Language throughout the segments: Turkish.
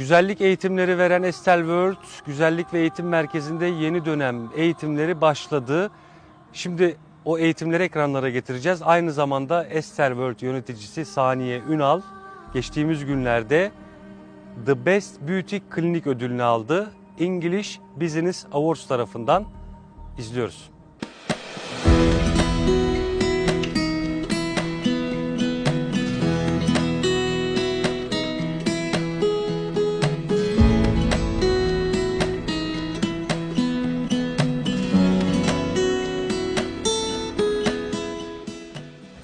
Güzellik eğitimleri veren Estel World Güzellik ve Eğitim Merkezi'nde yeni dönem eğitimleri başladı. Şimdi o eğitimleri ekranlara getireceğiz. Aynı zamanda Estel World yöneticisi Saniye Ünal geçtiğimiz günlerde The Best Beauty Klinik ödülünü aldı. English Business Awards tarafından izliyoruz.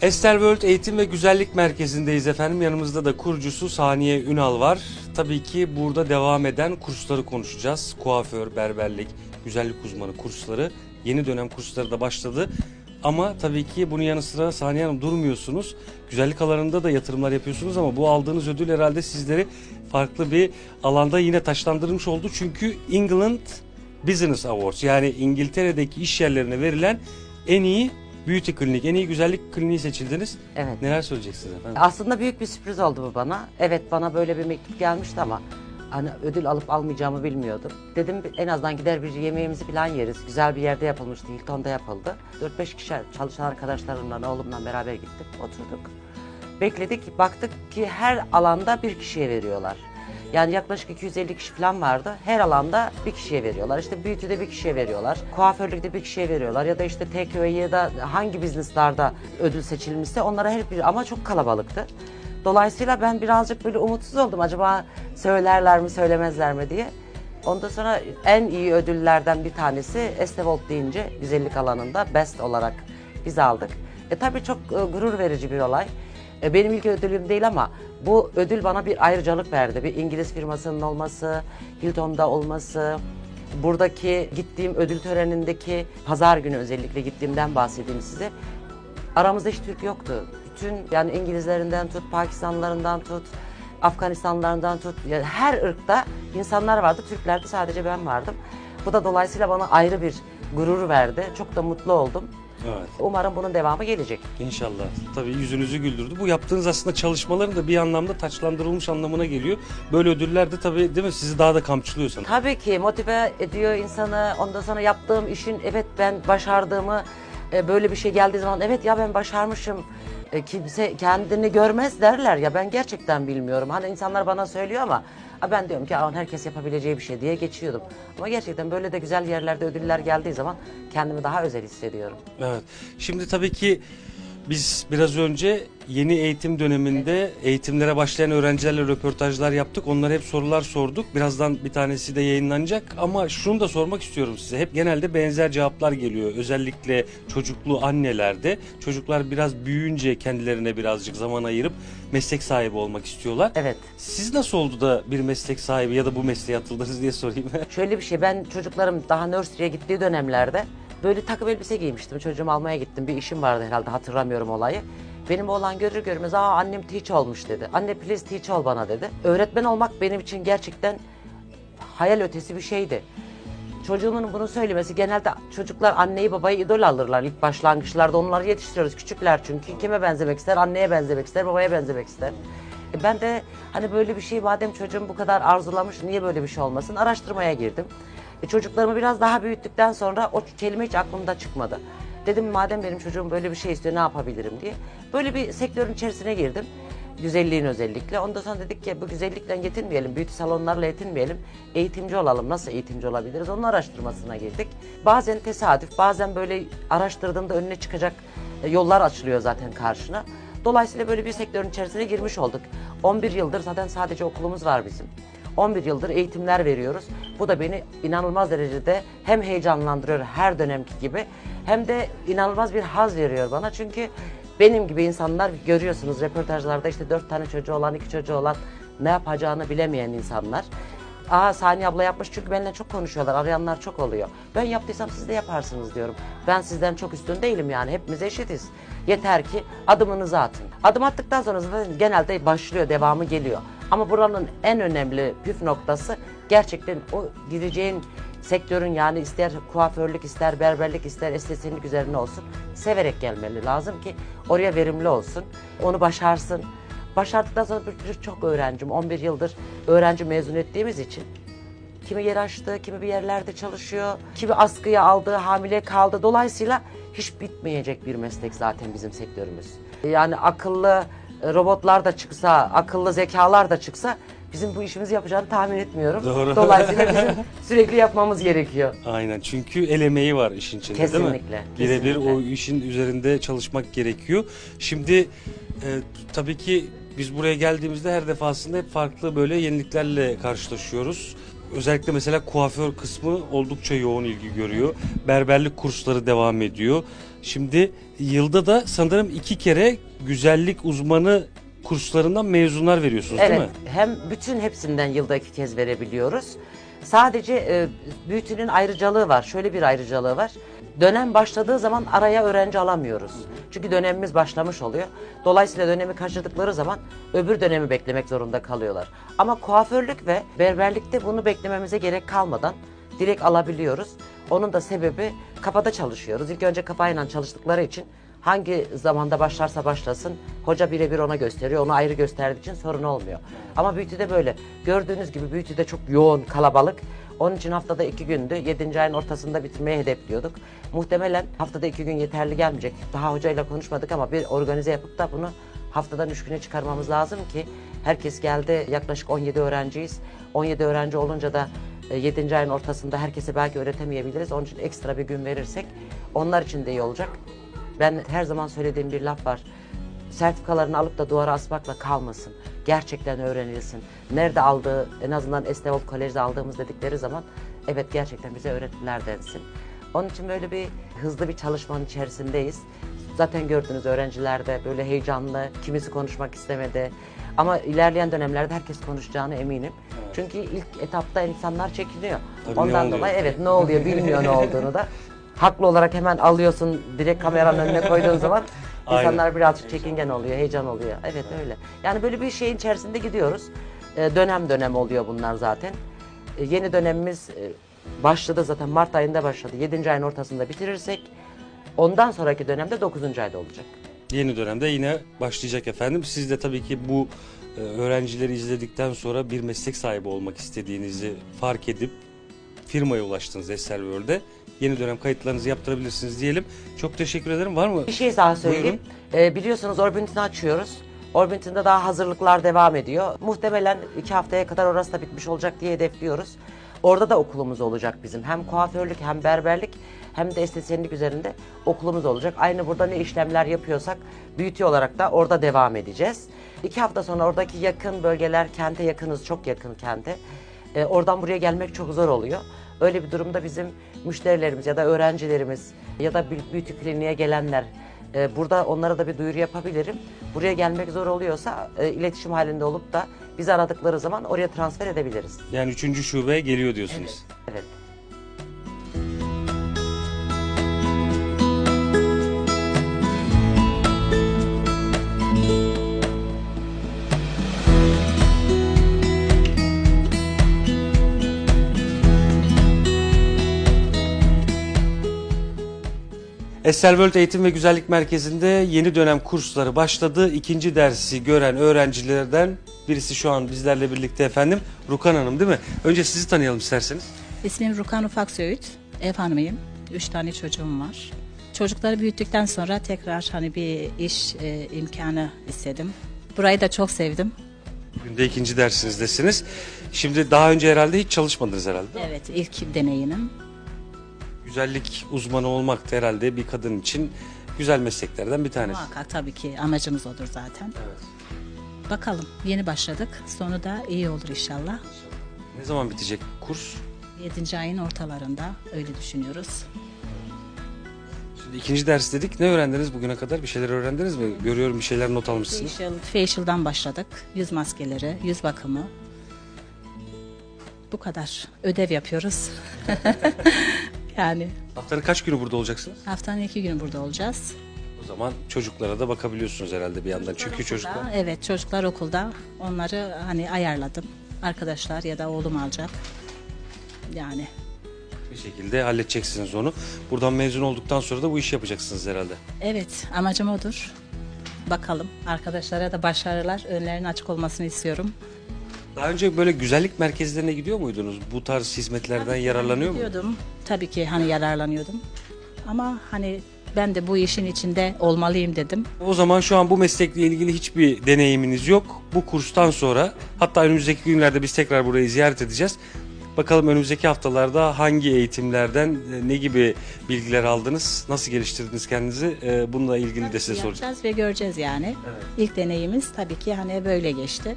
Estel World Eğitim ve Güzellik Merkezi'ndeyiz efendim. Yanımızda da kurucusu Saniye Ünal var. Tabii ki burada devam eden kursları konuşacağız. Kuaför, berberlik, güzellik uzmanı kursları. Yeni dönem kursları da başladı. Ama tabii ki bunun yanı sıra Saniye Hanım durmuyorsunuz. Güzellik alanında da yatırımlar yapıyorsunuz ama bu aldığınız ödül herhalde sizleri farklı bir alanda yine taşlandırmış oldu. Çünkü England Business Awards yani İngiltere'deki iş yerlerine verilen en iyi beauty klinik, en iyi güzellik kliniği seçildiniz. Evet. Neler söyleyeceksiniz efendim? Aslında büyük bir sürpriz oldu bu bana. Evet bana böyle bir mektup gelmişti ama hani ödül alıp almayacağımı bilmiyordum. Dedim en azından gider bir yemeğimizi falan yeriz. Güzel bir yerde yapılmıştı. Hilton'da yapıldı. 4-5 kişi çalışan arkadaşlarımla, oğlumla beraber gittik. Oturduk. Bekledik. Baktık ki her alanda bir kişiye veriyorlar. Yani yaklaşık 250 kişi falan vardı. Her alanda bir kişiye veriyorlar. İşte beauty'de bir kişiye veriyorlar. Kuaförlükte bir kişiye veriyorlar. Ya da işte TKO'ya ya da hangi businesslarda ödül seçilmişse onlara her bir ama çok kalabalıktı. Dolayısıyla ben birazcık böyle umutsuz oldum. Acaba söylerler mi söylemezler mi diye. Ondan sonra en iyi ödüllerden bir tanesi Estevolt deyince güzellik alanında best olarak biz aldık. E tabii çok e, gurur verici bir olay. E, benim ilk ödülüm değil ama bu ödül bana bir ayrıcalık verdi. Bir İngiliz firmasının olması, Hilton'da olması, buradaki gittiğim ödül törenindeki pazar günü özellikle gittiğimden bahsedeyim size. Aramızda hiç Türk yoktu. Bütün yani İngilizlerinden tut, Pakistanlılarından tut, Afganistanlılarından tut. Yani her ırkta insanlar vardı. Türklerde sadece ben vardım. Bu da dolayısıyla bana ayrı bir gurur verdi. Çok da mutlu oldum. Evet. Umarım bunun devamı gelecek. İnşallah. Tabii yüzünüzü güldürdü. Bu yaptığınız aslında çalışmaların da bir anlamda taçlandırılmış anlamına geliyor. Böyle ödüller de tabii değil mi sizi daha da kamçılıyor sanırım. Tabii ki motive ediyor insanı. Ondan sonra yaptığım işin evet ben başardığımı e, böyle bir şey geldiği zaman evet ya ben başarmışım. E, kimse kendini görmez derler ya ben gerçekten bilmiyorum. Hani insanlar bana söylüyor ama "Aa, ben diyorum ki "Aa, herkes yapabileceği bir şey diye geçiyordum. Ama gerçekten böyle de güzel yerlerde ödüller geldiği zaman kendimi daha özel hissediyorum. Evet. Şimdi tabii ki biz biraz önce yeni eğitim döneminde eğitimlere başlayan öğrencilerle röportajlar yaptık. Onlara hep sorular sorduk. Birazdan bir tanesi de yayınlanacak ama şunu da sormak istiyorum size. Hep genelde benzer cevaplar geliyor. Özellikle çocuklu annelerde. Çocuklar biraz büyüyünce kendilerine birazcık zaman ayırıp meslek sahibi olmak istiyorlar. Evet. Siz nasıl oldu da bir meslek sahibi ya da bu mesleğe atıldınız diye sorayım. Şöyle bir şey ben çocuklarım daha nursery'e gittiği dönemlerde böyle takım elbise giymiştim. Çocuğumu almaya gittim. Bir işim vardı herhalde hatırlamıyorum olayı. Benim oğlan görür görmez aa annem teach olmuş dedi. Anne please teach ol bana dedi. Öğretmen olmak benim için gerçekten hayal ötesi bir şeydi. Çocuğumun bunu söylemesi genelde çocuklar anneyi babayı idol alırlar ilk başlangıçlarda onları yetiştiriyoruz küçükler çünkü kime benzemek ister anneye benzemek ister babaya benzemek ister. E ben de hani böyle bir şey madem çocuğum bu kadar arzulamış niye böyle bir şey olmasın araştırmaya girdim. E çocuklarımı biraz daha büyüttükten sonra o kelime hiç aklımda çıkmadı. Dedim madem benim çocuğum böyle bir şey istiyor ne yapabilirim diye. Böyle bir sektörün içerisine girdim. Güzelliğin özellikle. Ondan sonra dedik ki bu güzellikle yetinmeyelim, beauty salonlarla yetinmeyelim. Eğitimci olalım. Nasıl eğitimci olabiliriz? Onun araştırmasına girdik. Bazen tesadüf, bazen böyle araştırdığında önüne çıkacak e, yollar açılıyor zaten karşına. Dolayısıyla böyle bir sektörün içerisine girmiş olduk. 11 yıldır zaten sadece okulumuz var bizim. 11 yıldır eğitimler veriyoruz. Bu da beni inanılmaz derecede hem heyecanlandırıyor her dönemki gibi hem de inanılmaz bir haz veriyor bana. Çünkü benim gibi insanlar görüyorsunuz röportajlarda işte dört tane çocuğu olan, iki çocuğu olan ne yapacağını bilemeyen insanlar. Aa Saniye abla yapmış çünkü benimle çok konuşuyorlar. Arayanlar çok oluyor. Ben yaptıysam siz de yaparsınız diyorum. Ben sizden çok üstün değilim yani. Hepimiz eşitiz. Yeter ki adımınızı atın. Adım attıktan sonra zaten genelde başlıyor, devamı geliyor. Ama buranın en önemli püf noktası gerçekten o gideceğin sektörün yani ister kuaförlük ister berberlik ister estetiklik üzerine olsun severek gelmeli lazım ki oraya verimli olsun. Onu başarsın. Başardıktan sonra bir- bir- çok öğrencim, 11 yıldır öğrenci mezun ettiğimiz için Kimi yer açtı, kimi bir yerlerde çalışıyor, kimi askıya aldı, hamile kaldı. Dolayısıyla hiç bitmeyecek bir meslek zaten bizim sektörümüz. Yani akıllı robotlar da çıksa, akıllı zekalar da çıksa bizim bu işimizi yapacağını tahmin etmiyorum. Doğru. Dolayısıyla bizim sürekli yapmamız gerekiyor. Aynen çünkü el emeği var işin içinde değil mi? Kesinlikle, Birebir kesinlikle. o işin üzerinde çalışmak gerekiyor. Şimdi e, tabii ki biz buraya geldiğimizde her defasında hep farklı böyle yeniliklerle karşılaşıyoruz. Özellikle mesela kuaför kısmı oldukça yoğun ilgi görüyor. Berberlik kursları devam ediyor. Şimdi yılda da sanırım iki kere güzellik uzmanı kurslarından mezunlar veriyorsunuz değil Evet, mi? hem bütün hepsinden yılda iki kez verebiliyoruz. Sadece e, büyütünün ayrıcalığı var. Şöyle bir ayrıcalığı var. Dönem başladığı zaman araya öğrenci alamıyoruz. Çünkü dönemimiz başlamış oluyor. Dolayısıyla dönemi kaçırdıkları zaman öbür dönemi beklemek zorunda kalıyorlar. Ama kuaförlük ve berberlikte bunu beklememize gerek kalmadan direkt alabiliyoruz. Onun da sebebi kafada çalışıyoruz. İlk önce kafayla çalıştıkları için hangi zamanda başlarsa başlasın hoca birebir ona gösteriyor. Onu ayrı gösterdiği için sorun olmuyor. Ama büyütüde böyle. Gördüğünüz gibi büyütüde çok yoğun, kalabalık. Onun için haftada iki gündü. Yedinci ayın ortasında bitirmeyi hedefliyorduk. Muhtemelen haftada iki gün yeterli gelmeyecek. Daha hocayla konuşmadık ama bir organize yapıp da bunu haftadan üç güne çıkarmamız lazım ki herkes geldi. Yaklaşık 17 öğrenciyiz. 17 öğrenci olunca da 7. ayın ortasında herkese belki öğretemeyebiliriz. Onun için ekstra bir gün verirsek onlar için de iyi olacak. Ben her zaman söylediğim bir laf var. Sertifikalarını alıp da duvara asmakla kalmasın. Gerçekten öğrenilsin. Nerede aldığı, en azından Estevol Kolej'de aldığımız dedikleri zaman evet gerçekten bize öğrettiler densin. Onun için böyle bir hızlı bir çalışmanın içerisindeyiz. Zaten gördüğünüz öğrenciler de böyle heyecanlı, kimisi konuşmak istemedi. Ama ilerleyen dönemlerde herkes konuşacağını eminim. Çünkü ilk etapta insanlar çekiniyor. Tabii Ondan dolayı evet ne oluyor bilmiyor ne olduğunu da. Haklı olarak hemen alıyorsun direkt kameranın önüne koyduğun zaman. İnsanlar birazcık çekingen oluyor, heyecan oluyor. Evet öyle. Yani böyle bir şeyin içerisinde gidiyoruz. Ee, dönem dönem oluyor bunlar zaten. Ee, yeni dönemimiz e, başladı zaten Mart ayında başladı. 7. ayın ortasında bitirirsek ondan sonraki dönemde 9. ayda olacak. Yeni dönemde yine başlayacak efendim. Siz de tabii ki bu e, öğrencileri izledikten sonra bir meslek sahibi olmak istediğinizi fark edip firmaya ulaştınız Esel World'e. Yeni dönem kayıtlarınızı yaptırabilirsiniz diyelim. Çok teşekkür ederim. Var mı? Bir şey daha söyleyeyim. Ee, biliyorsunuz Orbit'ini açıyoruz. Orbit'inde daha hazırlıklar devam ediyor. Muhtemelen iki haftaya kadar orası da bitmiş olacak diye hedefliyoruz. Orada da okulumuz olacak bizim. Hem kuaförlük hem berberlik hem de estetisyenlik üzerinde okulumuz olacak. Aynı burada ne işlemler yapıyorsak büyütü olarak da orada devam edeceğiz. İki hafta sonra oradaki yakın bölgeler kente yakınız, çok yakın kente. Ee, oradan buraya gelmek çok zor oluyor. Öyle bir durumda bizim müşterilerimiz ya da öğrencilerimiz ya da beauty kliniğe gelenler e, burada onlara da bir duyuru yapabilirim. Buraya gelmek zor oluyorsa e, iletişim halinde olup da bizi aradıkları zaman oraya transfer edebiliriz. Yani üçüncü şube geliyor diyorsunuz. Evet. Esel World Eğitim ve Güzellik Merkezi'nde yeni dönem kursları başladı. İkinci dersi gören öğrencilerden birisi şu an bizlerle birlikte efendim. Rukan Hanım değil mi? Önce sizi tanıyalım isterseniz. İsmim Rukan Ufak Söğüt. Ev hanımıyım. Üç tane çocuğum var. Çocukları büyüttükten sonra tekrar hani bir iş e, imkanı istedim. Burayı da çok sevdim. Bugün de ikinci dersinizdesiniz. Şimdi daha önce herhalde hiç çalışmadınız herhalde. Evet ilk deneyimim. Güzellik uzmanı olmak da herhalde bir kadın için güzel mesleklerden bir tanesi. Muhakkak tabii ki amacımız odur zaten. Bakalım yeni başladık. Sonu da iyi olur inşallah. Ne zaman bitecek kurs? 7. ayın ortalarında öyle düşünüyoruz. Şimdi ikinci ders dedik. Ne öğrendiniz bugüne kadar? Bir şeyler öğrendiniz mi? Görüyorum bir şeyler not almışsınız. Facial, facial'dan başladık. Yüz maskeleri, yüz bakımı. Bu kadar. Ödev yapıyoruz. yani Haftanın kaç günü burada olacaksınız? haftanın iki günü burada olacağız. O zaman çocuklara da bakabiliyorsunuz herhalde bir yandan. Çünkü çocuklar... Evet çocuklar okulda. Onları hani ayarladım. Arkadaşlar ya da oğlum alacak. Yani Bir şekilde halledeceksiniz onu. Buradan mezun olduktan sonra da bu işi yapacaksınız herhalde. evet amacım odur. Bakalım. Arkadaşlara da başarılar. Önlerinin açık olmasını istiyorum. Daha önce böyle güzellik merkezlerine gidiyor muydunuz? Bu tarz hizmetlerden yararlanıyor muydunuz? Gidiyordum. Tabii ki hani yararlanıyordum. Ama hani ben de bu işin içinde olmalıyım dedim. O zaman şu an bu meslekle ilgili hiçbir deneyiminiz yok. Bu kurstan sonra hatta önümüzdeki günlerde biz tekrar burayı ziyaret edeceğiz. Bakalım önümüzdeki haftalarda hangi eğitimlerden e, ne gibi bilgiler aldınız, nasıl geliştirdiniz kendinizi e, bununla ilgili de size soracağım. Yapacağız ve göreceğiz yani. İlk deneyimiz tabii ki hani böyle geçti.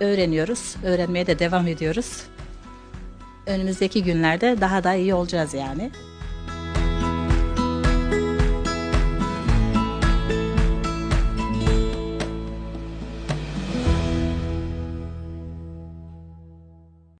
Öğreniyoruz, öğrenmeye de devam ediyoruz. Önümüzdeki günlerde daha da iyi olacağız yani.